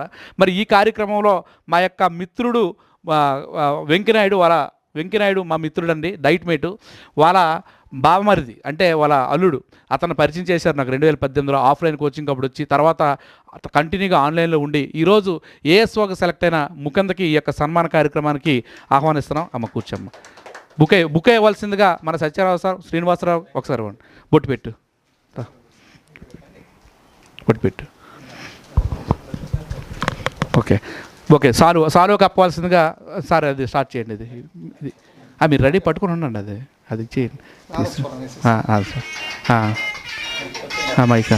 కూడా. మరి ఈ కార్యక్రమంలో మా యొక్క మిత్రుడు వెంకినాయుడు వెంకనాయుడు వాళ్ళ వెంకనాయుడు మా మిత్రుడండి డైట్ మేటు వాళ్ళ బావమరిది అంటే వాళ్ళ అల్లుడు అతను పరిచయం చేశారు నాకు రెండు వేల పద్దెనిమిదిలో ఆఫ్లైన్ కోచింగ్ అప్పుడు వచ్చి తర్వాత కంటిన్యూగా ఆన్లైన్లో ఉండి ఈరోజు ఏఎస్ఓకి సెలెక్ట్ అయిన ముకందకి ఈ యొక్క సన్మాన కార్యక్రమానికి ఆహ్వానిస్తున్నాం. అమ్మ కూర్చమ్మ. బుక్ అయ్యి బుక్ అయ్యవలసిందిగా మన సత్యరావు సార్ శ్రీనివాసరావు ఒకసారి బొట్టు పెట్టు. బొట్టు పెట్టు. ఓకే. ఓకే సాలు సాలు కప్పవలసిందిగా సార్ అది స్టార్ట్ చేయండి ఇది. ఇది మీరు రెడీ పట్టుకుని ఉండండి అది అది చేయండి. Sir mike.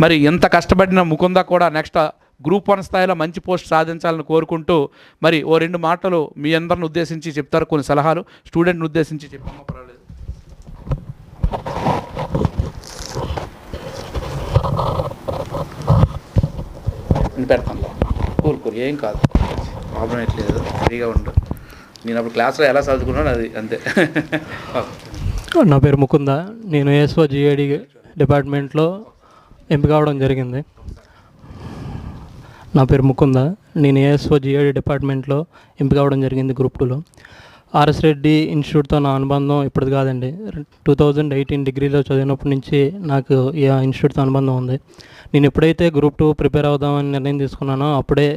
మరి ఎంత కష్టపడిన ముకుంద కూడా నెక్స్ట్ గ్రూప్ వన్ స్థాయిలో మంచి పోస్ట్ సాధించాలని కోరుకుంటూ మరి ఓ రెండు మాటలు మీ అందరిని ఉద్దేశించి చెప్తారు. కొన్ని సలహాలు. స్టూడెంట్ని ఉద్దేశించి చెప్పమ్మా పర్వాలేదు. పెడతాను. Cool cool. ఏం కాదు. ప్రాబ్లం ఎట్లేదు ఫ్రీగా ఉండు. నేను అప్పుడు క్లాస్లో ఎలా చదువుకున్నాను అది అంతే. నా పేరు ముకుంద. నేను ఏఎస్ఓ జిఐడి డిపార్ట్మెంట్లో ఎంపిక అవడం జరిగింది. నా పేరు ముకుంద. నేను ఏఎస్ఓ జిఐడి డిపార్ట్మెంట్లో ఎంపిక అవడం జరిగింది గ్రూప్ టూలో ఆర్ఎస్ రెడ్డి ఇన్స్టిట్యూట్తో నా అనుబంధం ఇప్పుడు కాదండి. టూ థౌజండ్ ఎయిటీన్ డిగ్రీలో చదివినప్పటి నుంచి నాకు ఈ ఇన్స్టిట్యూట్తో అనుబంధం ఉంది. నేను ఎప్పుడైతే గ్రూప్ టూ ప్రిపేర్ అవుదామని నిర్ణయం తీసుకున్నానో అప్పుడే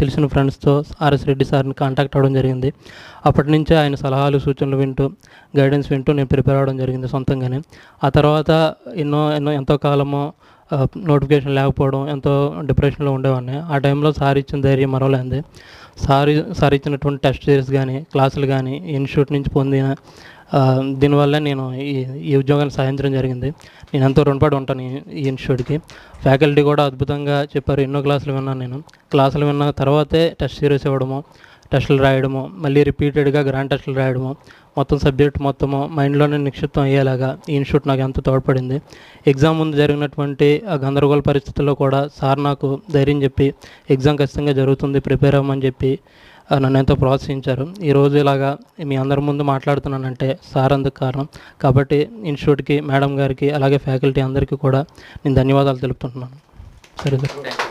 తెలిసిన ఫ్రెండ్స్తో ఆర్ఎస్ రెడ్డి సార్ని కాంటాక్ట్ అవ్వడం జరిగింది. అప్పటి నుంచే ఆయన సలహాలు సూచనలు వింటూ గైడెన్స్ వింటూ నేను ప్రిపేర్ అవ్వడం జరిగింది సొంతంగానే. ఆ తర్వాత ఎన్నో ఎన్నో ఎంతో కాలము నోటిఫికేషన్ లేకపోవడం ఎంతో డిప్రెషన్లో ఉండేవాడిని. ఆ టైంలో సార్ ఇచ్చిన ధైర్యం మరవలేంది. సార్ సార్ ఇచ్చినటువంటి టెస్ట్ సిరీస్ కానీ క్లాసులు కానీ ఇన్స్టిట్యూట్ నుంచి పొందిన దీనివల్ల నేను ఈ ఈ ఉద్యోగాన్ని సాధించడం జరిగింది. నేను ఎంతో రుణపడి ఉంటాను ఈ- ఈ ఇన్స్టిట్యూట్కి ఫ్యాకల్టీ కూడా అద్భుతంగా చెప్పారు. ఎన్నో క్లాసులు విన్నాను నేను. క్లాసులు విన్న తర్వాతే టెస్ట్ సిరీస్ ఇవ్వడము టెస్టులు రాయడము మళ్ళీ రిపీటెడ్గా గ్రాండ్ టెస్టులు రాయడము మొత్తం సబ్జెక్ట్ మొత్తము మైండ్లోనే నిక్షిప్తం అయ్యేలాగా ఈ ఇన్స్టిట్యూట్ నాకు ఎంతో తోడ్పడింది. ఎగ్జామ్ ముందు జరిగినటువంటి ఆ గందరగోళ పరిస్థితుల్లో కూడా సార్ నాకు ధైర్యం చెప్పి ఎగ్జామ్ ఖచ్చితంగా జరుగుతుంది ప్రిపేర్ అవ్వమని చెప్పి నన్ను ఎంతో ప్రోత్సహించారు. ఈరోజు ఇలాగా మీ అందరి ముందు మాట్లాడుతున్నానంటే సార్ అందుకు కారణం. కాబట్టి ఇన్స్టిట్యూట్కి మేడం గారికి అలాగే ఫ్యాకల్టీ అందరికీ కూడా నేను ధన్యవాదాలు తెలుపుతున్నాను. సరే సార్.